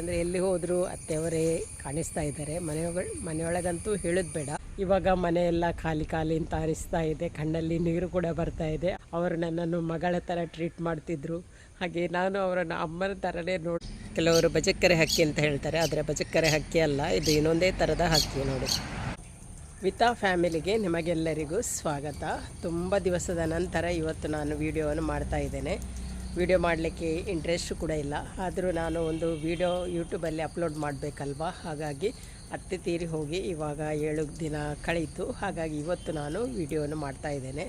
ಅಂದರೆ ಎಲ್ಲಿ ಹೋದರೂ ಅತ್ತೆಯವರೇ ಕಾಣಿಸ್ತಾ ಇದ್ದಾರೆ. ಮನೆಯೊಳ ಮನೆಯೊಳಗಂತೂ ಹೇಳೋದು ಬೇಡ. ಇವಾಗ ಮನೆಯೆಲ್ಲ ಖಾಲಿ ಖಾಲಿ ಅಂತ ಅನಿಸ್ತಾ ಇದೆ. ಕಣ್ಣಲ್ಲಿ ನೀರು ಕೂಡ ಬರ್ತಾ ಇದೆ. ಅವರು ನನ್ನನ್ನು ಮಗಳ ಥರ ಟ್ರೀಟ್ ಮಾಡ್ತಿದ್ರು. ಹಾಗೆ ನಾನು ಅವರನ್ನು ಅಮ್ಮನ ತರನೇ ನೋಡಿ, ಕೆಲವರು ಬಜಕ್ಕರೆ ಹಕ್ಕಿ ಅಂತ ಹೇಳ್ತಾರೆ. ಆದರೆ ಬಜಕ್ಕರೆ ಹಕ್ಕಿ ಅಲ್ಲ, ಇದು ಇನ್ನೊಂದೇ ಥರದ ಹಕ್ಕಿ ನೋಡಿ. ವಿತಾ ಫ್ಯಾಮಿಲಿಗೆ ನಿಮಗೆಲ್ಲರಿಗೂ ಸ್ವಾಗತ. ತುಂಬ ದಿವಸದ ನಂತರ ಇವತ್ತು ನಾನು ವಿಡಿಯೋವನ್ನು ಮಾಡ್ತಾ ಇದ್ದೇನೆ. ವಿಡಿಯೋ ಮಾಡಲಿಕ್ಕೆ ಇಂಟ್ರೆಸ್ಟ್ ಕೂಡ ಇಲ್ಲ. ಆದರೂ ನಾನು ಒಂದು ವಿಡಿಯೋ ಯೂಟ್ಯೂಬಲ್ಲಿ ಅಪ್ಲೋಡ್ ಮಾಡಬೇಕಲ್ವಾ? ಹಾಗಾಗಿ ಅತ್ತೆ ತೀರಿ ಹೋಗಿ ಇವಾಗ ಏಳು ದಿನ ಕಳೀತು. ಹಾಗಾಗಿ ಇವತ್ತು ನಾನು ವಿಡಿಯೋವನ್ನು ಮಾಡ್ತಾ ಇದ್ದೇನೆ.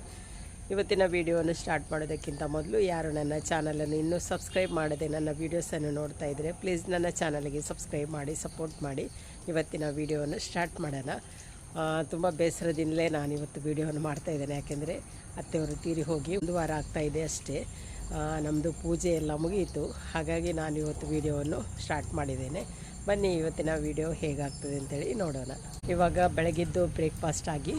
ಇವತ್ತಿನ ವಿಡಿಯೋವನ್ನು ಸ್ಟಾರ್ಟ್ ಮಾಡೋದಕ್ಕಿಂತ ಮೊದಲು ಯಾರು ನನ್ನ ಚಾನಲನ್ನು ಇನ್ನೂ ಸಬ್ಸ್ಕ್ರೈಬ್ ಮಾಡದೆ ನನ್ನ ವೀಡಿಯೋಸನ್ನು ನೋಡ್ತಾ ಇದ್ದರೆ ಪ್ಲೀಸ್ ನನ್ನ ಚಾನಲ್ಗೆ ಸಬ್ಸ್ಕ್ರೈಬ್ ಮಾಡಿ ಸಪೋರ್ಟ್ ಮಾಡಿ. ಇವತ್ತಿನ ವಿಡಿಯೋವನ್ನು ಸ್ಟಾರ್ಟ್ ಮಾಡೋಣ. ತುಂಬ ಬೇಸರದಿಂದಲೇ ನಾನು ಇವತ್ತು ವಿಡಿಯೋವನ್ನು ಮಾಡ್ತಾ ಇದ್ದೇನೆ. ಯಾಕೆಂದರೆ ಅತ್ತೆಯವರು ತೀರಿ ಹೋಗಿ ಒಂದು ವಾರ ಆಗ್ತಾ ಇದೆ ಅಷ್ಟೇ. ನಮ್ಮದು ಪೂಜೆ ಎಲ್ಲ ಮುಗಿಯಿತು ಹಾಗಾಗಿ ನಾನು ಇವತ್ತು ವೀಡಿಯೋವನ್ನು ಸ್ಟಾರ್ಟ್ ಮಾಡಿದ್ದೇನೆ. ಬನ್ನಿ, ಇವತ್ತಿನ ವಿಡಿಯೋ ಹೇಗಾಗ್ತದೆ ಅಂತೇಳಿ ನೋಡೋಣ. ಇವಾಗ ಬೆಳಗಿದ್ದು ಬ್ರೇಕ್ಫಾಸ್ಟ್ ಆಗಿ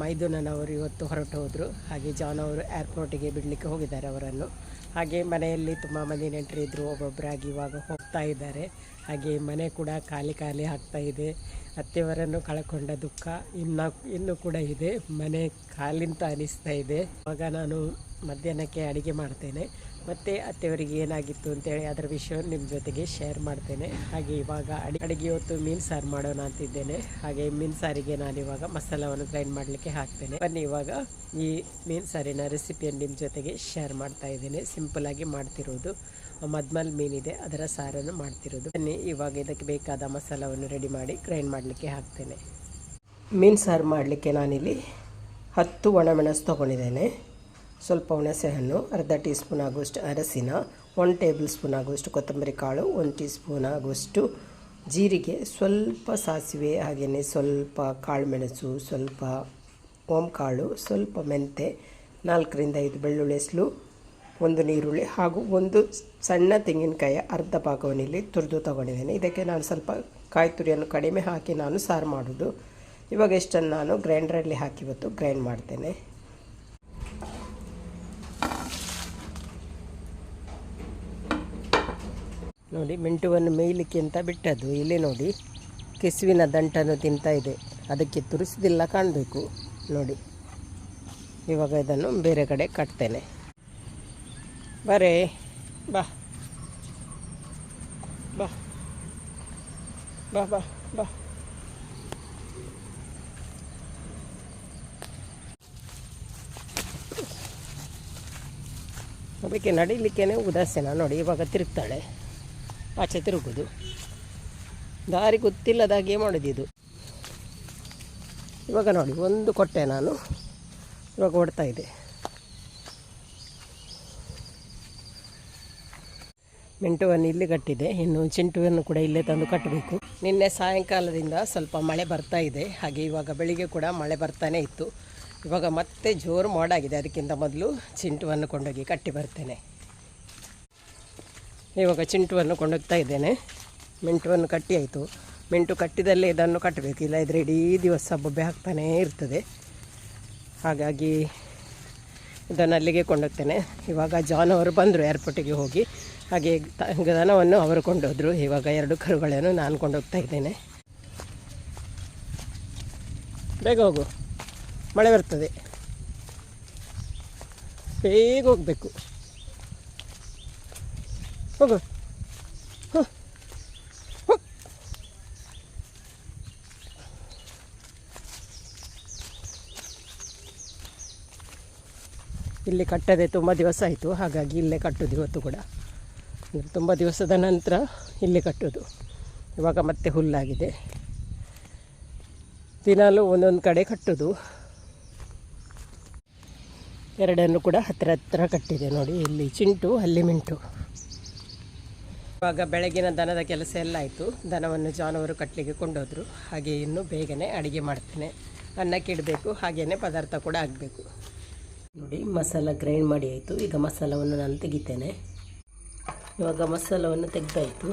ಮೈದುನನವರು ಇವತ್ತು ಹೊರಟು ಹೋದರು. ಹಾಗೆ ಜಾನ್ ಅವರು ಏರ್ಪೋರ್ಟಿಗೆ ಬಿಡಲಿಕ್ಕೆ ಹೋಗಿದ್ದಾರೆ ಅವರನ್ನು. ಹಾಗೆ ಮನೆಯಲ್ಲಿ ತುಂಬ ಮಂದಿ ನೆಂಟರಿದ್ದರು ಒಬ್ಬೊಬ್ಬರಾಗಿ ಇವಾಗ ಹೋಗ್ತಾ ಇದ್ದಾರೆ. ಹಾಗೆ ಮನೆ ಕೂಡ ಖಾಲಿ ಖಾಲಿ ಆಗ್ತಾ ಇದೆ. ಅತ್ತೆಯವರನ್ನು ಕಳ್ಕೊಂಡ ದುಃಖ ಇನ್ನು, ಇನ್ನೂ ಕೂಡ ಇದೆ. ಮನೆ ಖಾಲಿಂತ ಅನಿಸ್ತಾ ಇದೆ. ಆಗ ನಾನು ಮಧ್ಯಾಹ್ನಕ್ಕೆ ಅಡುಗೆ ಮಾಡ್ತೇನೆ. ಮತ್ತು ಅತ್ತೆಯವರಿಗೆ ಏನಾಗಿತ್ತು ಅಂತೇಳಿ ಅದರ ವಿಷಯವನ್ನು ನಿಮ್ಮ ಜೊತೆಗೆ ಶೇರ್ ಮಾಡ್ತೇನೆ. ಹಾಗೆ ಇವಾಗ ಅಡಿ, ಅಡುಗೆ ಹೊತ್ತು ಮೀನು ಸಾರು ಮಾಡೋಣ ಅಂತಿದ್ದೇನೆ. ಹಾಗೆ ಮೀನು ಸಾರಿಗೆ ನಾನು ಇವಾಗ ಮಸಾಲವನ್ನು ಗ್ರೈಂಡ್ ಮಾಡಲಿಕ್ಕೆ ಹಾಕ್ತೇನೆ. ಬನ್ನಿ ಇವಾಗ ಈ ಮೀನು ಸಾರಿನ ರೆಸಿಪಿಯನ್ನು ನಿಮ್ಮ ಜೊತೆಗೆ ಶೇರ್ ಮಾಡ್ತಾ ಇದ್ದೇನೆ. ಸಿಂಪಲಾಗಿ ಮಾಡ್ತಿರೋದು. ಮದ್ಮಲ್ ಮೀನಿದೆ ಅದರ ಸಾರನ್ನು ಮಾಡ್ತಿರೋದು. ಬನ್ನಿ ಇವಾಗ ಇದಕ್ಕೆ ಬೇಕಾದ ಮಸಾಲವನ್ನು ರೆಡಿ ಮಾಡಿ ಗ್ರೈಂಡ್ ಮಾಡಲಿಕ್ಕೆ ಹಾಕ್ತೇನೆ. ಮೀನು ಸಾರು ಮಾಡಲಿಕ್ಕೆ ನಾನಿಲ್ಲಿ ಹತ್ತು ಒಣಮೆಣಸು ತೊಗೊಂಡಿದ್ದೇನೆ. ಸ್ವಲ್ಪ ಹುಣಸೆ ಹಣ್ಣು ಅರ್ಧ ಟೀ ಸ್ಪೂನ್ ಆಗುವಷ್ಟು ಅರಸಿನ ಒನ್ ಟೇಬಲ್ ಸ್ಪೂನ್ ಆಗುವಷ್ಟು ಕೊತ್ತಂಬರಿ ಕಾಳು, ಒಂದು ಟೀ ಸ್ಪೂನ್ ಆಗುವಷ್ಟು ಜೀರಿಗೆ, ಸ್ವಲ್ಪ ಸಾಸಿವೆ ಹಾಗೆಯೇ ಸ್ವಲ್ಪ ಕಾಳುಮೆಣಸು, ಸ್ವಲ್ಪ ಓಂಕಾಳು, ಸ್ವಲ್ಪ ಮೆಂತೆ, ನಾಲ್ಕರಿಂದ ಐದು ಬೆಳ್ಳುಳ್ಳಿ ಹೆಸಲು, ಒಂದು ನೀರುಳ್ಳಿ ಹಾಗೂ ಒಂದು ಸಣ್ಣ ತೆಂಗಿನಕಾಯಿ ಅರ್ಧ ಭಾಗವನ್ನು ಇಲ್ಲಿ ತುರಿದು ತಗೊಂಡಿದ್ದೇನೆ. ಇದಕ್ಕೆ ನಾನು ಸ್ವಲ್ಪ ಕಾಯಿ ತುರಿಯನ್ನು ಕಡಿಮೆ ಹಾಕಿ ನಾನು ಸಾರು ಮಾಡೋದು ಇವಾಗ ಇಷ್ಟನ್ನು ನಾನು ಗ್ರೈಂಡ್ರಲ್ಲಿ ಹಾಕಿ ಇವತ್ತು ಗ್ರೈಂಡ್ ಮಾಡ್ತೇನೆ. ನೋಡಿ, ಮೆಂಟುವನ್ನು ಮೇಯ್ಲಿಕ್ಕೆ ಅಂತ ಬಿಟ್ಟದ್ದು. ಇಲ್ಲಿ ನೋಡಿ, ಕೆಸುವಿನ ದಂಟನ್ನು ತಿಂತಾ ಇದೆ. ಅದಕ್ಕೆ ತುರಿಸಿದಿಲ್ಲ ಕಾಣಬೇಕು. ನೋಡಿ, ಇವಾಗ ಇದನ್ನು ಬೇರೆ ಕಡೆ ಕಟ್ತೇನೆ. ಬರೇ, ಬಾ. ಬಾ. ಬಾ ಬಾ ಬಾ. ಅದಕ್ಕೆ ನಡಿಲಿಕ್ಕೇನೆ ಉದಾಸೀನ. ನೋಡಿ, ಇವಾಗ ತಿರುಗ್ತಾಳೆ. ಆಚೆ ತಿರುಗೋದು. ದಾರಿ ಗೊತ್ತಿಲ್ಲದಾಗೆ ಇದು ಇವಾಗ ನೋಡಿ, ಒಂದು ಕೊಟ್ಟೆ ನಾನು. ಇವಾಗ ಓಡ್ತಾ ಇದೆ. ಮಿಂಟುವನ್ನು ಇಲ್ಲಿ ಕಟ್ಟಿದೆ. ಇನ್ನು ಚಿಂಟುವನ್ನು ಕೂಡ ಇಲ್ಲೇ ತಂದು ಕಟ್ಟಬೇಕು. ನಿನ್ನೆ ಸಾಯಂಕಾಲದಿಂದ ಸ್ವಲ್ಪ ಮಳೆ ಬರ್ತಾ ಇದೆ. ಹಾಗೆ ಇವಾಗ ಬೆಳಿಗ್ಗೆ ಕೂಡ ಮಳೆ ಬರ್ತಾನೆ ಇತ್ತು. ಇವಾಗ ಮತ್ತೆ ಜೋರು ಮಾಡಾಗಿದೆ. ಅದಕ್ಕಿಂತ ಮೊದಲು ಚಿಂಟುವನ್ನು ಕೊಂಡೋಗಿ ಕಟ್ಟಿ ಬರ್ತೇನೆ. ಇವಾಗ ಚಿಂಟುವನ್ನು ಕೊಂಡೋಗ್ತಾ ಇದ್ದೇನೆ. ಮಿಂಟುವನ್ನು ಕಟ್ಟಿ ಆಯಿತು. ಮಿಂಟು ಕಟ್ಟಿದಲ್ಲೇ ಇದನ್ನು ಕಟ್ಟಬೇಕು. ಇಲ್ಲ, ಇದ್ರೆ ಇಡೀ ದಿವಸ ಬೊಬ್ಬೆ ಹಾಕ್ತಾನೆ ಇರ್ತದೆ. ಹಾಗಾಗಿ ಇದನ್ನು ಅಲ್ಲಿಗೆ ಕೊಂಡೋಗ್ತೇನೆ. ಇವಾಗ ಜಾನ್ ಅವರು ಬಂದರು ಏರ್ಪೋರ್ಟಿಗೆ ಹೋಗಿ. ಹಾಗೆ ದನವನ್ನು ಅವರು ಕೊಂಡೋದ್ರು. ಇವಾಗ ಎರಡು ಕರುಗಳನ್ನು ನಾನು ಕೊಂಡೋಗ್ತಾ ಇದ್ದೇನೆ. ಬೇಗ ಹೋಗು. ಮಳೆ ಬರ್ತದೆ. ಬೇಗ ಹೋಗಬೇಕು. ಹ್ಞೂ ಇಲ್ಲಿ ಕಟ್ಟದೆ ತುಂಬ ದಿವಸ ಆಯಿತು. ಹಾಗಾಗಿ ಇಲ್ಲೇ ಕಟ್ಟೋದು ಇವತ್ತು ಕೂಡ. ತುಂಬ ದಿವಸದ ನಂತರ ಇಲ್ಲೇ ಕಟ್ಟೋದು. ಇವಾಗ ಮತ್ತೆ ಹುಲ್ಲಾಗಿದೆ. ದಿನಾಲೂ ಒಂದೊಂದು ಕಡೆ ಕಟ್ಟೋದು. ಎರಡನ್ನು ಕೂಡ ಹತ್ತಿರ ಹತ್ತಿರ ಕಟ್ಟಿದೆ ನೋಡಿ. ಇಲ್ಲಿ ಚಿಂಟು, ಅಲ್ಲಿ ಮಿಂಟು. ಇವಾಗ ಬೆಳಗಿನ ದನದ ಕೆಲಸ ಎಲ್ಲ ಆಯಿತು. ದನವನ್ನು ಜಾನುವಾರು ಕಟ್ಟಲಿಕ್ಕೆ ಕೊಂಡೋದ್ರು. ಹಾಗೆ ಇನ್ನು ಬೇಗನೆ ಅಡುಗೆ ಮಾಡ್ತೇನೆ. ಅನ್ನಕ್ಕೆ ಇಡಬೇಕು, ಹಾಗೆಯೇ ಪದಾರ್ಥ ಕೂಡ ಆಗಬೇಕು ನೋಡಿ, ಮಸಾಲ ಗ್ರೈಂಡ್ ಮಾಡಿ ಆಯಿತು. ಈಗ ಮಸಾಲವನ್ನು ನಾನು ತೆಗಿತೇನೆ. ಇವಾಗ ಮಸಾಲವನ್ನು ತೆಗೆದಾಯಿತು.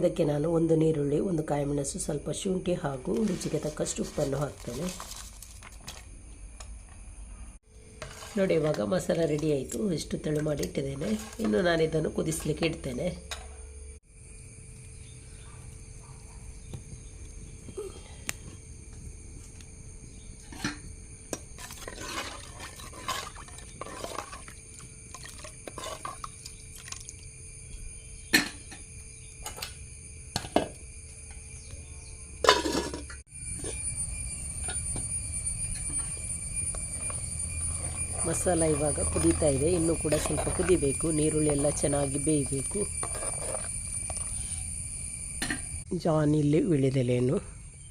ಇದಕ್ಕೆ ನಾನು ಒಂದು ನೀರುಳ್ಳಿ, ಒಂದು ಕಾಯಿಮೆಣಸು, ಸ್ವಲ್ಪ ಶುಂಠಿ ಹಾಗೂ ರುಚಿಗೆ ತಕ್ಕಷ್ಟು ಉಪ್ಪನ್ನು ಹಾಕ್ತೇನೆ. ನೋಡಿ ಇವಾಗ ಮಸಾಲ ರೆಡಿ ಆಯಿತು. ಇಷ್ಟು ತೆಳು ಮಾಡಿ ಇಟ್ಟಿದ್ದೇನೆ. ಇನ್ನು ನಾನು ಇದನ್ನು ಕುದಿಸ್ಲಿಕ್ಕೆ ಇಡ್ತೇನೆ. ಮಸಾಲ ಇವಾಗ ಕುದೀತಾ ಇದೆ. ಇನ್ನೂ ಕೂಡ ಸ್ವಲ್ಪ ಕುದಿಬೇಕು. ನೀರುಳ್ಳಿ ಎಲ್ಲ ಚೆನ್ನಾಗಿ ಬೇಯಬೇಕು. ಜಾನ್ ಇಲ್ಲಿ ವಿಳಿದೆಲೆಯನ್ನು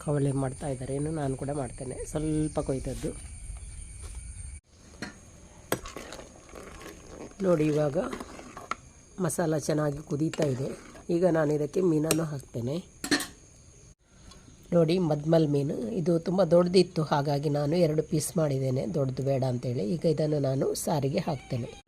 ಕವಲೆ ಮಾಡ್ತಾ ಇದ್ದಾರೆ. ಏನು ನಾನು ಕೂಡ ಮಾಡ್ತೇನೆ. ಸ್ವಲ್ಪ ಕೊಯ್ತದ್ದು ನೋಡಿ, ಇವಾಗ ಮಸಾಲ ಚೆನ್ನಾಗಿ ಕುದೀತಾ ಇದೆ. ಈಗ ನಾನು ಇದಕ್ಕೆ ಮೀನನ್ನು ಹಾಕ್ತೇನೆ. ನೋಡಿ, ಮದ್ಮಲ್ ಮೀನು. ಇದು ತುಂಬ ದೊಡ್ಡದಿತ್ತು ಹಾಗಾಗಿ ನಾನು ಎರಡು ಪೀಸ್ ಮಾಡಿದ್ದೇನೆ. ದೊಡ್ಡದು ಬೇಡ ಅಂತೇಳಿ. ಈಗ ಇದನ್ನು ನಾನು ಸಾರಿಗೆ ಹಾಕ್ತೇನೆ.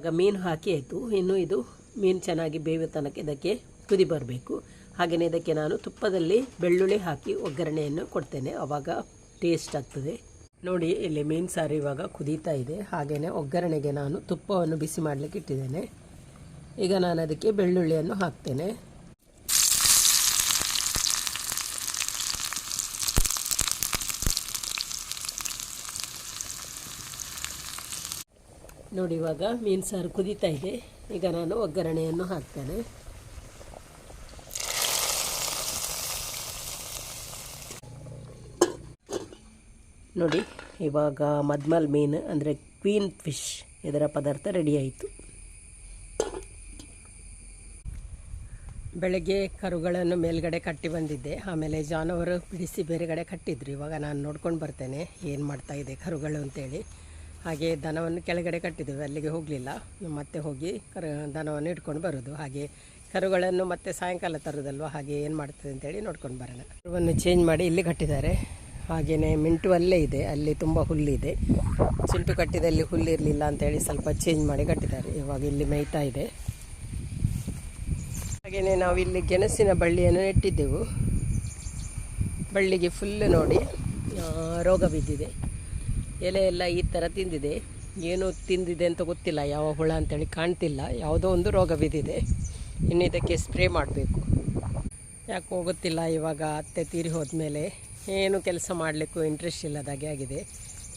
ಇವಾಗ ಮೀನು ಹಾಕಿ ಆಯಿತು. ಇನ್ನು ಇದು ಮೀನು ಚೆನ್ನಾಗಿ ಬೇಯುವ ತನಕ ಇದಕ್ಕೆ ಕುದಿ ಬರಬೇಕು. ಹಾಗೆಯೇ ಇದಕ್ಕೆ ನಾನು ತುಪ್ಪದಲ್ಲಿ ಬೆಳ್ಳುಳ್ಳಿ ಹಾಕಿ ಒಗ್ಗರಣೆಯನ್ನು ಕೊಡ್ತೇನೆ. ಆವಾಗ ಟೇಸ್ಟ್ ಆಗ್ತದೆ. ನೋಡಿ, ಇಲ್ಲಿ ಮೀನು ಸಾರು ಇವಾಗ ಕುದೀತಾ ಇದೆ. ಹಾಗೆಯೇ ಒಗ್ಗರಣೆಗೆ ನಾನು ತುಪ್ಪವನ್ನು ಬಿಸಿ ಮಾಡಲಿಕ್ಕೆ ಇಟ್ಟಿದ್ದೇನೆ. ಈಗ ನಾನು ಅದಕ್ಕೆ ಬೆಳ್ಳುಳ್ಳಿಯನ್ನು ಹಾಕ್ತೇನೆ. ನೋಡಿ, ಇವಾಗ ಮೀನು ಸಾರು ಕುದೀತಾ ಇದೆ. ಈಗ ನಾನು ಒಗ್ಗರಣೆಯನ್ನು ಹಾಕ್ತೇನೆ. ನೋಡಿ, ಇವಾಗ ಮದ್ಮಲ್ ಮೀನು, ಅಂದರೆ ಕ್ವೀನ್ ಫಿಶ್ ಇದರ ಪದಾರ್ಥ ರೆಡಿ ಆಯಿತು. ಬೆಳಗ್ಗೆ ಕರುಗಳನ್ನು ಮೇಲ್ಗಡೆ ಕಟ್ಟಿ ಬಂದಿದ್ದೆ. ಆಮೇಲೆ ಜಾನುವಾರು ಬಿಡಿಸಿ ಬೇರೆ ಕಡೆ ಕಟ್ಟಿದ್ರು. ಇವಾಗ ನಾನು ನೋಡ್ಕೊಂಡು ಬರ್ತೇನೆ. ಏನು ಮಾಡ್ತಾಯಿದೆ ಕರುಗಳು ಅಂತೇಳಿ. ಹಾಗೆ ದನವನ್ನು ಕೆಳಗಡೆ ಕಟ್ಟಿದ್ದೇವೆ, ಅಲ್ಲಿಗೆ ಹೋಗಲಿಲ್ಲ. ಮತ್ತೆ ಹೋಗಿ ಕರು, ದನವನ್ನು ಇಟ್ಕೊಂಡು ಬರೋದು. ಹಾಗೆ ಕರುಗಳನ್ನು ಮತ್ತೆ ಸಾಯಂಕಾಲ ತರೋದಲ್ವ? ಹಾಗೆ ಏನು ಮಾಡ್ತದೆ ಅಂತೇಳಿ ನೋಡ್ಕೊಂಡು ಬರೋಣ. ಕರುವನ್ನು ಚೇಂಜ್ ಮಾಡಿ ಇಲ್ಲಿ ಕಟ್ಟಿದ್ದಾರೆ. ಹಾಗೆಯೇ ಮಿಂಟು ಅಲ್ಲೇ ಇದೆ. ಅಲ್ಲಿ ತುಂಬ ಹುಲ್ಲಿದೆ. ಚಿಂಟು ಕಟ್ಟಿದಲ್ಲಿ ಹುಲ್ಲಿರಲಿಲ್ಲ ಅಂತೇಳಿ ಸ್ವಲ್ಪ ಚೇಂಜ್ ಮಾಡಿ ಕಟ್ಟಿದ್ದಾರೆ. ಇವಾಗ ಇಲ್ಲಿ ಮೇಯ್ತಾ ಇದೆ. ಹಾಗೆಯೇ ನಾವು ಇಲ್ಲಿ ಗೆಣಸಿನ ಬಳ್ಳಿಯನ್ನು ನೆಟ್ಟಿದ್ದೆವು. ಬಳ್ಳಿಗೆ ಫುಲ್ ನೋಡಿ ರೋಗ ಬಿದ್ದಿದೆ. ಎಲೆ ಎಲ್ಲ ಈ ಥರ ತಿಂದಿದೆ. ಏನು ತಿಂದಿದೆ ಅಂತ ಗೊತ್ತಿಲ್ಲ, ಯಾವ ಹುಳ ಅಂತೇಳಿ ಕಾಣ್ತಿಲ್ಲ. ಯಾವುದೋ ಒಂದು ರೋಗ ಬಿದ್ದಿದೆ. ಇನ್ನು ಇದಕ್ಕೆ ಸ್ಪ್ರೇ ಮಾಡಬೇಕು. ಯಾಕೋ ಗೊತ್ತಿಲ್ಲ, ಇವಾಗ ಅತ್ತೆ ತೀರಿ ಹೋದ್ಮೇಲೆ ಏನು ಕೆಲಸ ಮಾಡಲಿಕ್ಕೂ ಇಂಟ್ರೆಸ್ಟ್ ಇಲ್ಲದಾಗೆ ಆಗಿದೆ.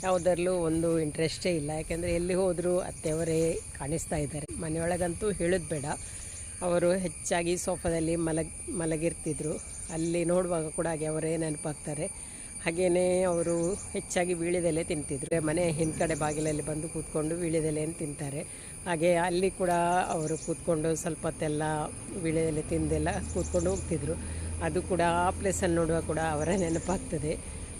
ಯಾವುದರಲ್ಲೂ ಒಂದು ಇಂಟ್ರೆಸ್ಟೇ ಇಲ್ಲ. ಯಾಕೆಂದರೆ ಎಲ್ಲಿ ಹೋದರೂ ಅತ್ತೆಯವರೇ ಕಾಣಿಸ್ತಾ ಇದ್ದಾರೆ. ಮನೆಯೊಳಗಂತೂ ಹೇಳೋದು ಬೇಡ. ಅವರು ಹೆಚ್ಚಾಗಿ ಸೋಫಾದಲ್ಲಿ ಮಲಗ್ ಮಲಗಿರ್ತಿದ್ರು. ಅಲ್ಲಿ ನೋಡುವಾಗ ಕೂಡ ಹಾಗೆ ಅವರೇ ನೆನಪಾಗ್ತಾರೆ. ಹಾಗೆಯೇ ಅವರು ಹೆಚ್ಚಾಗಿ ವೀಳ್ಯದೆಲೆ ತಿಂತಿದ್ರು. ಮನೆ ಹಿಂದ್ಗಡೆ ಬಾಗಿಲಲ್ಲಿ ಬಂದು ಕೂತ್ಕೊಂಡು ವೀಳ್ಯದೆಲೆಯನ್ನು ತಿಂತಾರೆ. ಹಾಗೆ ಅಲ್ಲಿ ಕೂಡ ಅವರು ಕೂತ್ಕೊಂಡು ಸ್ವಲ್ಪ ಹೊತ್ತೆಲ್ಲ ವೀಳ್ಯದೆಲೆ ತಿಂದೆಲ್ಲ ಕೂತ್ಕೊಂಡು ಹೋಗ್ತಿದ್ರು. ಅದು ಕೂಡ ಆ ಪ್ಲೇಸನ್ನು ನೋಡುವ ಕೂಡ ಅವರ ನೆನಪಾಗ್ತದೆ.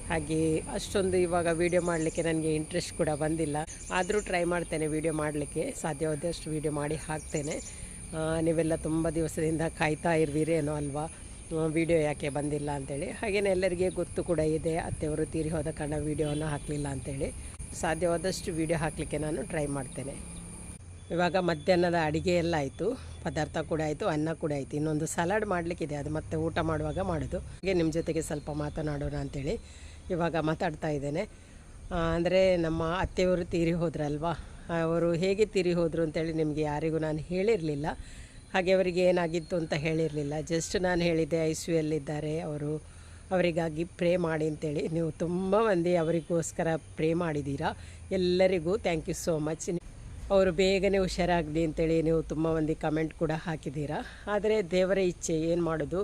ಹಾಗೆ ಅಷ್ಟೊಂದು ಇವಾಗ ವೀಡಿಯೋ ಮಾಡಲಿಕ್ಕೆ ನನಗೆ ಇಂಟ್ರೆಸ್ಟ್ ಕೂಡ ಬಂದಿಲ್ಲ. ಆದರೂ ಟ್ರೈ ಮಾಡ್ತೇನೆ ವಿಡಿಯೋ ಮಾಡಲಿಕ್ಕೆ. ಸಾಧ್ಯವಾದಷ್ಟು ವೀಡಿಯೋ ಮಾಡಿ ಹಾಕ್ತೇನೆ. ನೀವೆಲ್ಲ ತುಂಬ ದಿವಸದಿಂದ ಕಾಯ್ತಾ ಇರ್ವಿರೇನೋ ಅಲ್ವಾ? ವಿಡಿಯೋ ಯಾಕೆ ಬಂದಿಲ್ಲ ಅಂತೇಳಿ. ಹಾಗೇನೆ ಎಲ್ಲರಿಗೆ ಗೊತ್ತು ಕೂಡ ಇದೆ, ಅತ್ತೆಯವರು ತೀರಿ ಹೋದ ಕಾರಣ ವೀಡಿಯೋವನ್ನು ಹಾಕಲಿಲ್ಲ ಅಂತೇಳಿ. ಸಾಧ್ಯವಾದಷ್ಟು ವಿಡಿಯೋ ಹಾಕಲಿಕ್ಕೆ ನಾನು ಟ್ರೈ ಮಾಡ್ತೇನೆ. ಇವಾಗ ಮಧ್ಯಾಹ್ನದ ಅಡುಗೆ ಎಲ್ಲ ಆಯಿತು, ಪದಾರ್ಥ ಕೂಡ ಆಯಿತು, ಅನ್ನ ಕೂಡ ಆಯಿತು. ಇನ್ನೊಂದು ಸಲಾಡ್ ಮಾಡಲಿಕ್ಕಿದೆ, ಅದು ಮತ್ತೆ ಊಟ ಮಾಡುವಾಗ ಮಾಡೋದು. ಹಾಗೆ ನಿಮ್ಮ ಜೊತೆಗೆ ಸ್ವಲ್ಪ ಮಾತನಾಡೋಣ ಅಂತೇಳಿ ಇವಾಗ ಮಾತಾಡ್ತಾ ಇದ್ದೇನೆ. ಅಂದರೆ ನಮ್ಮ ಅತ್ತೆಯವರು ತೀರಿ ಹೋದ್ರಲ್ವಾ? ಅವರು ಹೇಗೆ ತೀರಿ ಹೋದರು ಅಂತೇಳಿ ನಿಮಗೆ ಯಾರಿಗೂ ನಾನು ಹೇಳಿರಲಿಲ್ಲ. ಹಾಗೆ ಅವರಿಗೆ ಏನಾಗಿತ್ತು ಅಂತ ಹೇಳಿರಲಿಲ್ಲ. ಜಸ್ಟ್ ನಾನು ಹೇಳಿದ್ದೆ ಐ ಸಿ ಯಲ್ಲಿದ್ದಾರೆ ಅವರು. ಅವರಿಗಾಗಿ ಪ್ರೇ ಮಾಡಿ ಅಂತೇಳಿ. ನೀವು ತುಂಬ ಮಂದಿ ಅವರಿಗೋಸ್ಕರ ಪ್ರೇ ಮಾಡಿದ್ದೀರಾ ಎಲ್ಲರಿಗೂ ಥ್ಯಾಂಕ್ ಯು ಸೋ ಮಚ್ ಅವರು ಬೇಗನೆ ಹುಷಾರಾಗಲಿ ಅಂತೇಳಿ ನೀವು ತುಂಬ ಮಂದಿ ಕಮೆಂಟ್ ಕೂಡ ಹಾಕಿದ್ದೀರಾ. ಆದರೆ ದೇವರ ಇಚ್ಛೆ ಏನು ಮಾಡೋದು?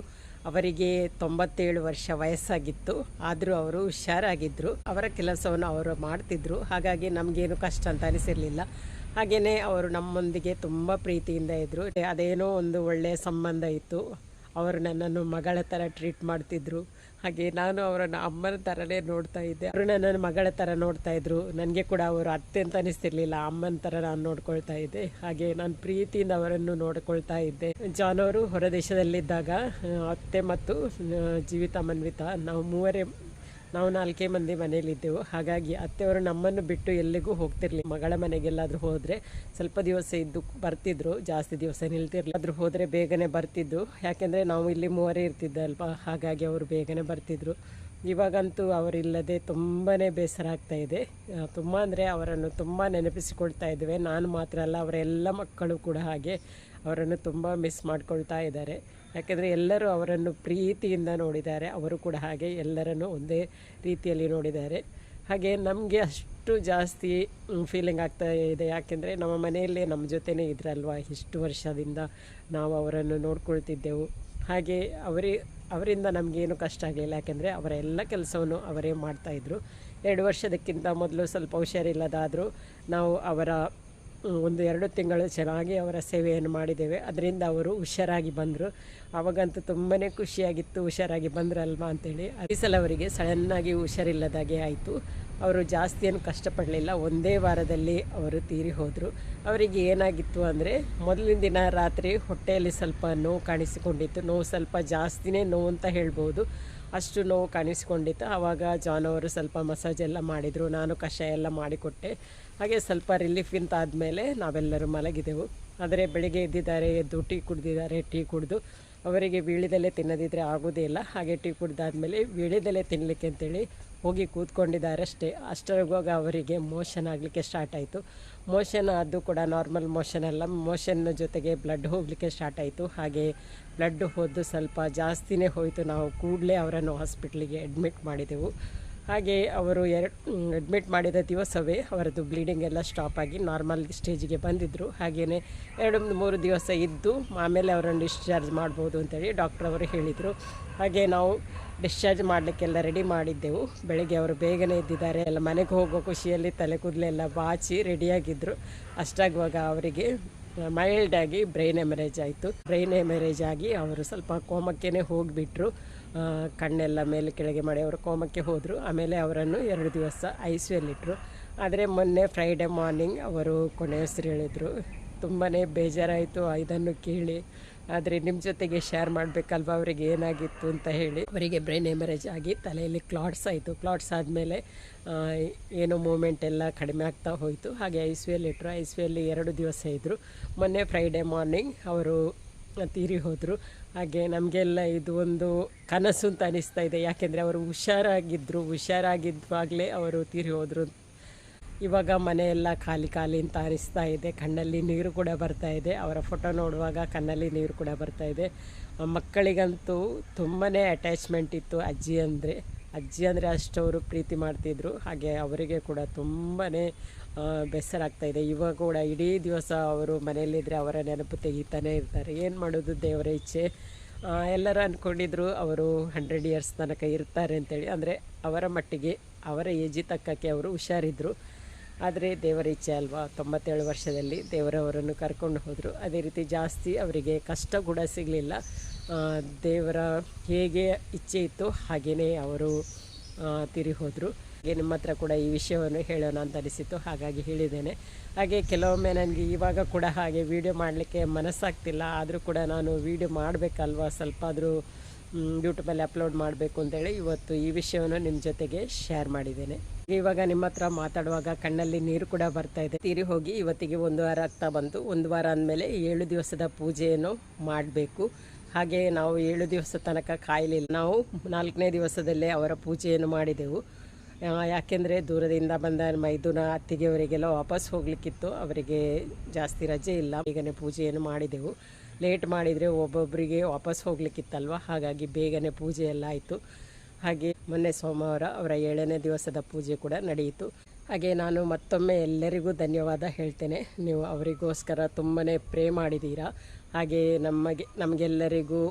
ಅವರಿಗೆ ತೊಂಬತ್ತೇಳು ವರ್ಷ ವಯಸ್ಸಾಗಿತ್ತು. ಆದರೂ ಅವರು ಹುಷಾರಾಗಿದ್ದರು ಅವರ ಕೆಲಸವನ್ನು ಅವರು ಮಾಡ್ತಿದ್ರು. ಹಾಗಾಗಿ ನಮಗೇನು ಕಷ್ಟ ಅಂತ ಅನಿಸಿರಲಿಲ್ಲ. ಹಾಗೆಯೇ ಅವರು ನಮ್ಮೊಂದಿಗೆ ತುಂಬ ಪ್ರೀತಿಯಿಂದ ಇದ್ದರು ಅದೇನೋ ಒಂದು ಒಳ್ಳೆಯ ಸಂಬಂಧ ಇತ್ತು. ಅವರು ನನ್ನನ್ನು ಮಗಳ ಥರ ಟ್ರೀಟ್ ಮಾಡ್ತಿದ್ರು. ಹಾಗೆ ನಾನು ಅವರನ್ನು ಅಮ್ಮನ ಥರನೇ ನೋಡ್ತಾ ಇದ್ದೆ. ಅವರು ನನ್ನನ್ನು ಮಗಳ ಥರ ನೋಡ್ತಾ ಇದ್ರು. ನನಗೆ ಕೂಡ ಅವರು ಅತ್ತೆ ಅಂತ ಅನಿಸ್ತಿರ್ಲಿಲ್ಲ. ಅಮ್ಮನ ಥರ ನಾನು ನೋಡ್ಕೊಳ್ತಾ ಇದ್ದೆ. ಹಾಗೆ ನಾನು ಪ್ರೀತಿಯಿಂದ ಅವರನ್ನು ನೋಡ್ಕೊಳ್ತಾ ಇದ್ದೆ. ಜಾನ್ ಅವರು ಹೊರದೇಶದಲ್ಲಿದ್ದಾಗ ಅತ್ತೆ ಮತ್ತು ಜೀವಿತ ಮನ್ವಿತ ನಾವು ಮೂವರೇ ನಾವು ನಾಲ್ಕೇ ಮಂದಿ ಮನೇಲಿದ್ದೆವು ಹಾಗಾಗಿ ಅತ್ತೆಯವರು ನಮ್ಮನ್ನು ಬಿಟ್ಟು ಎಲ್ಲಿಗೂ ಹೋಗ್ತಿರ್ಲಿ ಮಗಳ ಮನೆಗೆಲ್ಲಾದರೂ ಹೋದರೆ ಸ್ವಲ್ಪ ದಿವಸ ಇದ್ದು ಬರ್ತಿದ್ರು. ಜಾಸ್ತಿ ದಿವಸ ನಿಲ್ತಿರ್ಲಿ ಆದರೂ ಹೋದರೆ ಬೇಗನೆ ಬರ್ತಿದ್ದು ಯಾಕೆಂದರೆ ನಾವು ಇಲ್ಲಿ ಮೂವರೇ ಇರ್ತಿದ್ದಲ್ವ? ಹಾಗಾಗಿ ಅವರು ಬೇಗನೆ ಬರ್ತಿದ್ರು. ಇವಾಗಂತೂ ಅವರಿಲ್ಲದೆ ತುಂಬಾ ಬೇಸರ ಆಗ್ತಾ ಇದೆ. ತುಂಬ ಅಂದರೆ ಅವರನ್ನು ತುಂಬ ನೆನಪಿಸಿಕೊಳ್ತಾ ಇದ್ದೇವೆ. ನಾನು ಮಾತ್ರ ಅಲ್ಲ ಅವರ ಎಲ್ಲ ಮಕ್ಕಳು ಕೂಡ ಹಾಗೆ ಅವರನ್ನು ತುಂಬ ಮಿಸ್ ಮಾಡ್ಕೊಳ್ತಾ ಇದ್ದಾರೆ. ಯಾಕೆಂದರೆ ಎಲ್ಲರೂ ಅವರನ್ನು ಪ್ರೀತಿಯಿಂದ ನೋಡಿದ್ದಾರೆ. ಅವರು ಕೂಡ ಹಾಗೆ ಎಲ್ಲರನ್ನು ಒಂದೇ ರೀತಿಯಲ್ಲಿ ನೋಡಿದ್ದಾರೆ. ಹಾಗೆ ನಮಗೆ ಅಷ್ಟು ಜಾಸ್ತಿ ಫೀಲಿಂಗ್ ಆಗ್ತಾ ಇದೆ. ಯಾಕೆಂದರೆ ನಮ್ಮ ಮನೆಯಲ್ಲೇ ನಮ್ಮ ಜೊತೆನೇ ಇದ್ರಲ್ವ? ಇಷ್ಟು ವರ್ಷದಿಂದ ನಾವು ಅವರನ್ನು ನೋಡ್ಕೊಳ್ತಿದ್ದೆವು. ಹಾಗೆ ಅವರೇ, ಅವರಿಂದ ನಮಗೇನು ಕಷ್ಟ ಆಗಲಿಲ್ಲ. ಯಾಕೆಂದರೆ ಅವರ ಎಲ್ಲ ಕೆಲಸವನ್ನು ಅವರೇ ಮಾಡ್ತಾಯಿದ್ರು ಎರಡು ವರ್ಷದಕ್ಕಿಂತ ಮೊದಲು ಸ್ವಲ್ಪ ಹುಷಾರಿಲ್ಲದಾದರೂ ನಾವು ಅವರ ಒಂದು ಎರಡು ತಿಂಗಳು ಚೆನ್ನಾಗಿ ಅವರ ಸೇವೆಯನ್ನು ಮಾಡಿದ್ದೇವೆ. ಅದರಿಂದ ಅವರು ಹುಷಾರಾಗಿ ಬಂದರು. ಅವಾಗಂತೂ ತುಂಬಾ ಖುಷಿಯಾಗಿತ್ತು, ಹುಷಾರಾಗಿ ಬಂದ್ರಲ್ವಾ ಅಂತೇಳಿ. ಈ ಸಲ ಅವರಿಗೆ ಸಡನ್ನಾಗಿ ಹುಷಾರಿಲ್ಲದಾಗೆ ಆಯಿತು. ಅವರು ಜಾಸ್ತಿ ಏನು ಕಷ್ಟಪಡಲಿಲ್ಲ. ಒಂದೇ ವಾರದಲ್ಲಿ ಅವರು ತೀರಿ ಹೋದರು. ಅವರಿಗೆ ಏನಾಗಿತ್ತು ಅಂದರೆ, ಮೊದಲಿನ ದಿನ ರಾತ್ರಿ ಹೊಟ್ಟೆಯಲ್ಲಿ ಸ್ವಲ್ಪ ನೋವು ಕಾಣಿಸಿಕೊಂಡಿತ್ತು. ನೋವು ಸ್ವಲ್ಪ ಜಾಸ್ತಿನೇ ನೋವು ಅಂತ ಹೇಳ್ಬೋದು. ಅಷ್ಟು ನೋವು ಕಾಣಿಸ್ಕೊಂಡಿತ್ತು. ಆವಾಗ ಜಾನ್ ಅವರು ಸ್ವಲ್ಪ ಮಸಾಜ್ ಎಲ್ಲ ಮಾಡಿದರು. ನಾನು ಕಷಾಯ ಎಲ್ಲ ಮಾಡಿಕೊಟ್ಟೆ. ಹಾಗೆ ಸ್ವಲ್ಪ ರಿಲೀಫ್ ಅಂತ ಆದಮೇಲೆ ನಾವೆಲ್ಲರೂ ಮಲಗಿದೆವು. ಆದರೆ ಬೆಳಿಗ್ಗೆ ಎದ್ದಿದ್ದಾರೆ, ಎದ್ದು ಟೀ ಕುಡ್ದಿದ್ದಾರೆ, ಟೀ ಕುಡಿದು. ಅವರಿಗೆ ವೀಳ್ಯದೆಲೆ ತಿನ್ನದಿದ್ದರೆ ಆಗೋದೇ ಇಲ್ಲ. ಹಾಗೆ ಟೀ ಕುಡ್ದಾದ್ಮೇಲೆ ವೀಳ್ಯದೆಲೆ ತಿನ್ನಲಿಕ್ಕೆ ಅಂತೇಳಿ ಹೋಗಿ ಕೂತ್ಕೊಂಡಿದ್ದಾರೆ ಅಷ್ಟೇ ಅಷ್ಟರಗೋಗ ಅವರಿಗೆ ಮೋಷನ್ ಆಗಲಿಕ್ಕೆ ಸ್ಟಾರ್ಟ್ ಆಯಿತು. ಮೋಷನ್ ಅದು ಕೂಡ ನಾರ್ಮಲ್ ಮೋಷನ್ ಅಲ್ಲ. ಮೋಷನ್ ಜೊತೆಗೆ ಬ್ಲಡ್ ಹೋಗಲಿಕ್ಕೆ ಸ್ಟಾರ್ಟ್ ಆಯಿತು. ಹಾಗೆ ಬ್ಲಡ್ ಹೋದ್ದು ಸ್ವಲ್ಪ ಜಾಸ್ತಿನೇ ಹೋಯಿತು. ನಾವು ಕೂಡಲೇ ಅವರನ್ನು ಹಾಸ್ಪಿಟ್ಲಿಗೆ ಅಡ್ಮಿಟ್ ಮಾಡಿದೆವು. ಹಾಗೆ ಅವರು ಎರಡು ಅಡ್ಮಿಟ್ ಮಾಡಿದ ದಿವಸವೇ ಅವರದ್ದು ಬ್ಲೀಡಿಂಗ್ ಎಲ್ಲ ಸ್ಟಾಪ್ ಆಗಿ ನಾರ್ಮಲ್ ಸ್ಟೇಜಿಗೆ ಬಂದಿದ್ದರು ಹಾಗೆಯೇ ಎರಡು, ಮೂರು ದಿವಸ ಇದ್ದು ಆಮೇಲೆ ಅವರನ್ನು ಡಿಸ್ಚಾರ್ಜ್ ಮಾಡ್ಬೋದು ಅಂತೇಳಿ ಡಾಕ್ಟರ್ ಅವರು ಹೇಳಿದರು. ಹಾಗೆ ನಾವು ಡಿಸ್ಚಾರ್ಜ್ ಮಾಡಲಿಕ್ಕೆಲ್ಲ ರೆಡಿ ಮಾಡಿದ್ದೆವು. ಬೆಳಗ್ಗೆ ಅವರು ಬೇಗನೆ ಇದ್ದಿದ್ದಾರೆ ಎಲ್ಲ ಮನೆಗೆ ಹೋಗೋ ಖುಷಿಯಲ್ಲಿ ತಲೆ ಕೂದಲೆಲ್ಲ ಬಾಚಿ ರೆಡಿಯಾಗಿದ್ದರು ಅಷ್ಟಾಗುವಾಗ ಅವರಿಗೆ ಮೈಲ್ಡ್ ಆಗಿ ಬ್ರೈನ್ ಎಮರೇಜ್ ಆಯಿತು. ಬ್ರೈನ್ ಎಮರೇಜ್ ಆಗಿ ಅವರು ಸ್ವಲ್ಪ ಕೋಮಕ್ಕೇ ಹೋಗಿಬಿಟ್ರು. ಕಣ್ಣೆಲ್ಲ ಮೇಲೆ ಕೆಳಗೆ ಮಾಡಿ ಅವರು ಕೋಮಕ್ಕೆ ಹೋದರು. ಆಮೇಲೆ ಅವರನ್ನು ಎರಡು ದಿವಸ ಐ ಸಿ ಯಲ್ಲಿಟ್ಟರು ಆದರೆ ಮೊನ್ನೆ ಫ್ರೈಡೆ ಮಾರ್ನಿಂಗ್ ಅವರು ಕೊನೆ ಹೆಸರು ಹೇಳಿದರು. ತುಂಬಾ ಬೇಜಾರಾಯಿತು, ಇದನ್ನು ಕೇಳಿ. ಆದರೆ ನಿಮ್ಮ ಜೊತೆಗೆ ಶೇರ್ ಮಾಡಬೇಕಲ್ವ, ಅವರಿಗೆ ಏನಾಗಿತ್ತು ಅಂತ ಹೇಳಿ. ಅವರಿಗೆ ಬ್ರೈನ್ ಹೆಮರೇಜ್ ಆಗಿ ತಲೆಯಲ್ಲಿ ಕ್ಲಾಟ್ಸ್ ಆಯಿತು. ಕ್ಲಾಟ್ಸ್ ಆದಮೇಲೆ ಏನು ಮೂಮೆಂಟ್ ಎಲ್ಲ ಕಡಿಮೆ ಆಗ್ತಾ ಹೋಯಿತು. ಹಾಗೆ ಐ ಸಿ ಇಟ್ಟರು ಐ ಸಿ ಎರಡು ದಿವಸ ಇದ್ದರು ಮೊನ್ನೆ ಫ್ರೈಡೆ ಮಾರ್ನಿಂಗ್ ಅವರು ತೀರಿ ಹೋದರು. ಹಾಗೆ ನಮಗೆಲ್ಲ ಇದು ಒಂದು ಕನಸು ಅಂತ ಅನಿಸ್ತಾ ಇದೆ. ಯಾಕೆಂದರೆ ಅವರು ಹುಷಾರಾಗಿದ್ದರು ಹುಷಾರಾಗಿದ್ದಾಗಲೇ ಅವರು ತೀರಿ ಹೋದರು. ಇವಾಗ ಮನೆಯೆಲ್ಲ ಖಾಲಿ ಖಾಲಿ ಅಂತ ಅನಿಸ್ತಾ ಇದೆ. ಕಣ್ಣಲ್ಲಿ ನೀರು ಕೂಡ ಬರ್ತಾ ಇದೆ. ಅವರ ಫೋಟೋ ನೋಡುವಾಗ ಕಣ್ಣಲ್ಲಿ ನೀರು ಕೂಡ ಬರ್ತಾ ಇದೆ. ಮಕ್ಕಳಿಗಂತೂ ತುಂಬಾ ಅಟ್ಯಾಚ್ಮೆಂಟ್ ಇತ್ತು ಅಜ್ಜಿ ಅಂದರೆ. ಅಜ್ಜಿ ಅಂದರೆ ಅಷ್ಟು ಅವರು ಪ್ರೀತಿ ಮಾಡ್ತಿದ್ರು. ಹಾಗೆ ಅವರಿಗೆ ಕೂಡ ತುಂಬಾ ಬೇಸರ ಆಗ್ತಾ ಇದೆ. ಇವಾಗ ಕೂಡ ಇಡೀ ದಿವಸ ಅವರು ಮನೆಯಲ್ಲಿದ್ದರೆ ಅವರ ನೆನಪು ತೆಗಿತಾನೆ ಇರ್ತಾರೆ. ಏನು ಮಾಡೋದು ದೇವರ ಇಚ್ಛೆ? ಎಲ್ಲರೂ ಅಂದ್ಕೊಂಡಿದ್ರು ಅವರು ಹಂಡ್ರೆಡ್ ಇಯರ್ಸ್ ತನಕ ಇರ್ತಾರೆ ಅಂತೇಳಿ. ಅಂದರೆ ಅವರ ಮಟ್ಟಿಗೆ, ಅವರ ಏಜಿ ತಕ್ಕಕ್ಕೆ ಅವರು ಹುಷಾರಿದ್ದರು ಆದರೆ ದೇವರ ಇಚ್ಛೆ ಅಲ್ವಾ? ತೊಂಬತ್ತೇಳು ವರ್ಷದಲ್ಲಿ ದೇವರವರನ್ನು ಕರ್ಕೊಂಡು ಹೋದರು. ಅದೇ ರೀತಿ ಜಾಸ್ತಿ ಅವರಿಗೆ ಕಷ್ಟ ಕೂಡ ಸಿಗಲಿಲ್ಲ. ದೇವರ ಹೇಗೆ ಇಚ್ಛೆ ಇತ್ತು ಹಾಗೆಯೇ ಅವರು ತಿರಿ ಹೋದರು. ಹಾಗೆ ನಿಮ್ಮ ಹತ್ರ ಕೂಡ ಈ ವಿಷಯವನ್ನು ಹೇಳೋಣ ಅಂತ ಅನಿಸಿತು ಹಾಗಾಗಿ ಹೇಳಿದ್ದೇನೆ. ಹಾಗೆ ಕೆಲವೊಮ್ಮೆ ನನಗೆ ಇವಾಗ ಕೂಡ ಹಾಗೆ ವೀಡಿಯೋ ಮಾಡಲಿಕ್ಕೆ ಮನಸ್ಸಾಗ್ತಿಲ್ಲ. ಆದರೂ ಕೂಡ ನಾನು ವೀಡಿಯೋ ಮಾಡಬೇಕಲ್ವಾ? ಸ್ವಲ್ಪ ಆದರೂ ಯೂಟ್ಯೂಬಲ್ಲಿ ಅಪ್ಲೋಡ್ ಮಾಡಬೇಕು ಅಂತೇಳಿ ಇವತ್ತು ಈ ವಿಷಯವನ್ನು ನಿಮ್ಮ ಜೊತೆಗೆ ಶೇರ್ ಮಾಡಿದ್ದೇನೆ. ಇವಾಗ ನಿಮ್ಮ ಹತ್ರ ಮಾತಾಡುವಾಗ ಕಣ್ಣಲ್ಲಿ ನೀರು ಕೂಡ ಬರ್ತಾ ಇದೆ. ತೀರಿ ಹೋಗಿ ಇವತ್ತಿಗೆ ಒಂದು ವಾರ ಆಗ್ತಾ ಬಂತು. ಒಂದು ವಾರ ಅಂದಮೇಲೆ ಏಳು ದಿವಸದ ಪೂಜೆಯನ್ನು ಮಾಡಬೇಕು. ಹಾಗೆ ನಾವು ಏಳು ದಿವಸ ತನಕ ಕಾಯಲಿಲ್ಲ. ನಾವು ನಾಲ್ಕನೇ ದಿವಸದಲ್ಲೇ ಅವರ ಪೂಜೆಯನ್ನು ಮಾಡಿದೆವು. ಯಾಕೆಂದರೆ ದೂರದಿಂದ ಬಂದ ಮೈದುನ ಅತ್ತಿಗೆಯವರಿಗೆಲ್ಲ ವಾಪಸ್ ಹೋಗಲಿಕ್ಕಿತ್ತು. ಅವರಿಗೆ ಜಾಸ್ತಿ ರಜೆ ಇಲ್ಲ. ಬೇಗನೆ ಪೂಜೆಯನ್ನು ಮಾಡಿದೆವು. ಲೇಟ್ ಮಾಡಿದರೆ ಒಬ್ಬೊಬ್ಬರಿಗೆ ವಾಪಸ್ ಹೋಗಲಿಕ್ಕಿತ್ತಲ್ವ? ಹಾಗಾಗಿ ಬೇಗನೆ ಪೂಜೆ ಎಲ್ಲ ಆಯಿತು. ಹಾಗೆ ಮೊನ್ನೆ ಸೋಮವಾರ ಅವರ ಏಳನೇ ದಿವಸದ ಪೂಜೆ ಕೂಡ ನಡೆಯಿತು. ಹಾಗೆ ನಾನು ಮತ್ತೊಮ್ಮೆ ಎಲ್ಲರಿಗೂ ಧನ್ಯವಾದ ಹೇಳ್ತೇನೆ. ನೀವು ಅವರಿಗೋಸ್ಕರ ತುಂಬಾ ಪ್ರೇ ಮಾಡಿದ್ದೀರಾ ಹಾಗೆ ನಮಗೆ, ನಮಗೆಲ್ಲರಿಗೂ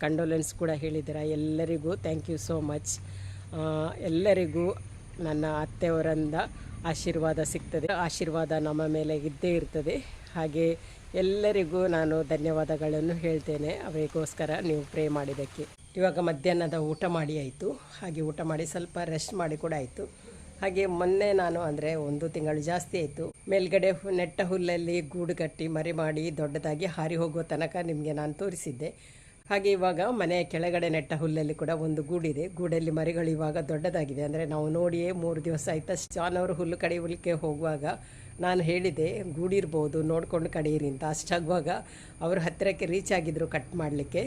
ಕಂಡೋಲೆನ್ಸ್ ಕೂಡ ಹೇಳಿದ್ದೀರಾ. ಎಲ್ಲರಿಗೂ ಥ್ಯಾಂಕ್ ಯು ಸೋ ಮಚ್ ಎಲ್ಲರಿಗೂ ನನ್ನ ಅತ್ತೆಯವರಿಂದ ಆಶೀರ್ವಾದ ಸಿಗ್ತದೆ. ಆಶೀರ್ವಾದ ನಮ್ಮ ಮೇಲೆ ಇದ್ದೇ ಇರ್ತದೆ. ಹಾಗೆ ಎಲ್ಲರಿಗೂ ನಾನು ಧನ್ಯವಾದಗಳನ್ನು ಹೇಳ್ತೇನೆ. ಅವರಿಗೋಸ್ಕರ ನೀವು ಪ್ರೇ ಮಾಡಿದ್ದಕ್ಕೆ. ಇವಾಗ ಮಧ್ಯಾಹ್ನದ ಊಟ ಮಾಡಿ ಆಯಿತು. ಹಾಗೆ ಊಟ ಮಾಡಿ ಸ್ವಲ್ಪ ರೆಸ್ಟ್ ಮಾಡಿ ಕೂಡ ಆಯಿತು. ಹಾಗೆ ಮೊನ್ನೆ ನಾನು ಅಂದರೆ ಒಂದು ತಿಂಗಳು ಜಾಸ್ತಿ ಆಯಿತು. ಮೇಲ್ಗಡೆ ನೆಟ್ಟ ಹುಲ್ಲಲ್ಲಿ ಗೂಡು ಕಟ್ಟಿ ಮರಿ ಮಾಡಿ ದೊಡ್ಡದಾಗಿ ಹಾರಿ ಹೋಗುವ ತನಕ ನಿಮಗೆ ನಾನು ತೋರಿಸಿದ್ದೆ. ಹಾಗೆ ಇವಾಗ ಮನೆಯ ಕೆಳಗಡೆ ನೆಟ್ಟ ಹುಲ್ಲಲ್ಲಿ ಕೂಡ ಒಂದು ಗೂಡಿದೆ. ಗೂಡಲ್ಲಿ ಮರಿಗಳು ಇವಾಗ ದೊಡ್ಡದಾಗಿದೆ. ಅಂದರೆ ನಾವು ನೋಡಿಯೇ ಮೂರು ದಿವಸ ಆಯ್ತಾ. ಜಾನ್ ಅವರು ಹುಲ್ಲು ಕಡಿಯಲಿಕ್ಕೆ ಹೋಗುವಾಗ ನಾನು ಹೇಳಿದೆ ಗೂಡಿರ್ಬೋದು, ನೋಡ್ಕೊಂಡು ಕಡಿಯಿರಿ ಅಂತ. ಅಷ್ಟಾಗುವಾಗ ಅವರು ಹತ್ತಿರಕ್ಕೆ ರೀಚ್ ಆಗಿದ್ರು ಕಟ್ ಮಾಡಲಿಕ್ಕೆ.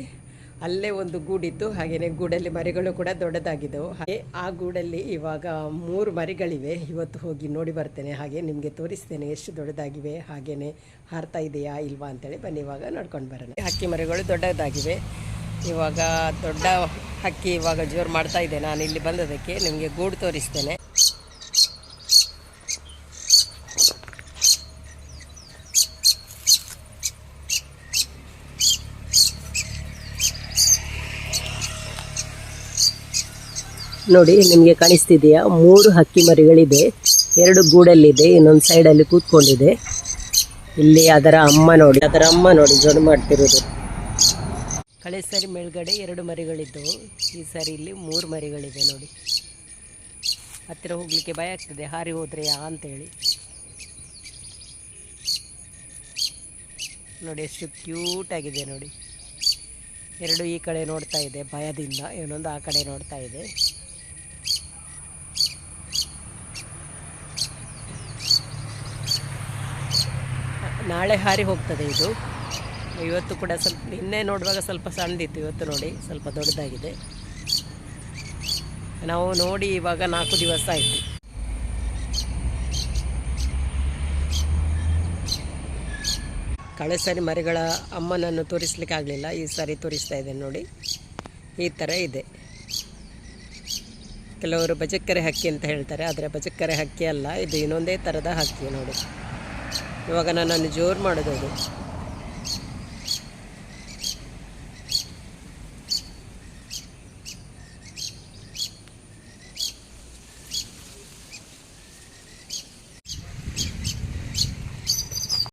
ಅಲ್ಲೇ ಒಂದು ಗೂಡಿತ್ತು ಹಾಗೆಯೇ ಗೂಡಲ್ಲಿ ಮರಿಗಳು ಕೂಡ ದೊಡ್ಡದಾಗಿದ್ದವು. ಹಾಗೆ ಆ ಗೂಡಲ್ಲಿ ಇವಾಗ ಮೂರು ಮರಿಗಳಿವೆ. ಇವತ್ತು ಹೋಗಿ ನೋಡಿ ಬರ್ತೇನೆ. ಹಾಗೆ ನಿಮಗೆ ತೋರಿಸ್ತೇನೆ ಎಷ್ಟು ದೊಡ್ಡದಾಗಿವೆ ಹಾಗೆಯೇ ಹಾರ್ತಾ ಇದೆಯಾ ಇಲ್ವಾ ಅಂತೇಳಿ ಬನ್ನಿ ಇವಾಗ ನೋಡ್ಕೊಂಡು ಬರೋಣ. ಹಕ್ಕಿ ಮರಿಗಳು ದೊಡ್ಡದಾಗಿವೆ. ಇವಾಗ ದೊಡ್ಡ ಹಕ್ಕಿ ಇವಾಗ ಜೋರು ಮಾಡ್ತಾ ಇದೆ. ನಾನು ಇಲ್ಲಿ ಬಂದದಕ್ಕೆ ನಿಮಗೆ ಗೂಡು ತೋರಿಸ್ತೇನೆ. ನೋಡಿ, ನಿಮಗೆ ಕಾಣಿಸ್ತಿದೆಯಾ? ಮೂರು ಹಕ್ಕಿ ಮರಿಗಳಿದೆ, ಎರಡು ಗೂಡಲ್ಲಿದೆ, ಇನ್ನೊಂದು ಸೈಡಲ್ಲಿ ಕೂತ್ಕೊಂಡಿದೆ. ಇಲ್ಲಿ ಅದರ ಅಮ್ಮ ನೋಡಿ, ಅದರ ಅಮ್ಮ ನೋಡಿ ಜೋಡು ಮಾಡ್ತಿರೋದು. ಕಳೆ ಸರಿ ಮೇಲ್ಗಡೆ ಎರಡು ಮರಿಗಳಿದ್ದವು. ಈ ಸಾರಿ ಇಲ್ಲಿ ಮೂರು ಮರಿಗಳಿದೆ ನೋಡಿ. ಹತ್ತಿರ ಹೋಗ್ಲಿಕ್ಕೆ ಭಯ ಆಗ್ತದೆ, ಹಾರಿ ಹೋದ್ರೆಯಾ ಅಂತೇಳಿ. ನೋಡಿ, ಎಷ್ಟು ಕ್ಯೂಟಾಗಿದೆ ನೋಡಿ. ಎರಡು ಈ ಕಡೆ ನೋಡ್ತಾ ಇದೆ, ಭಯದಿಂದ, ಇನ್ನೊಂದು ಆ ಕಡೆ ನೋಡ್ತಾ ಇದೆ. ನಾಳೆ ಹಾರಿ ಹೋಗ್ತದೆ ಇದು. ಇವತ್ತು ಕೂಡ ಸ್ವಲ್ಪ, ನಿನ್ನೆ ನೋಡುವಾಗ ಸ್ವಲ್ಪ ಸಣ್ಣದಿತ್ತು, ಇವತ್ತು ನೋಡಿ ಸ್ವಲ್ಪ ದೊಡ್ಡದಾಗಿದೆ. ನಾವು ನೋಡಿ ಇವಾಗ ನಾಲ್ಕು ದಿವಸ ಆಯಿತು. ಕಳೆ ಸರಿ ಮರಿಗಳ ಅಮ್ಮನನ್ನು ತೋರಿಸ್ಲಿಕ್ಕೆ ಆಗಲಿಲ್ಲ, ಈ ಸಾರಿ ತೋರಿಸ್ತಾ ಇದ್ದೇನೆ ನೋಡಿ. ಈ ಥರ ಇದೆ. ಕೆಲವರು ಬಜಕ್ಕರೆ ಹಕ್ಕಿ ಅಂತ ಹೇಳ್ತಾರೆ, ಆದರೆ ಬಜಕ್ಕರೆ ಹಕ್ಕಿ ಅಲ್ಲ, ಇದು ಇನ್ನೊಂದೇ ಥರದ ಹಕ್ಕಿ ನೋಡಿ. ಇವಾಗ ನನ್ನನ್ನು ಜೋರು ಮಾಡೋದು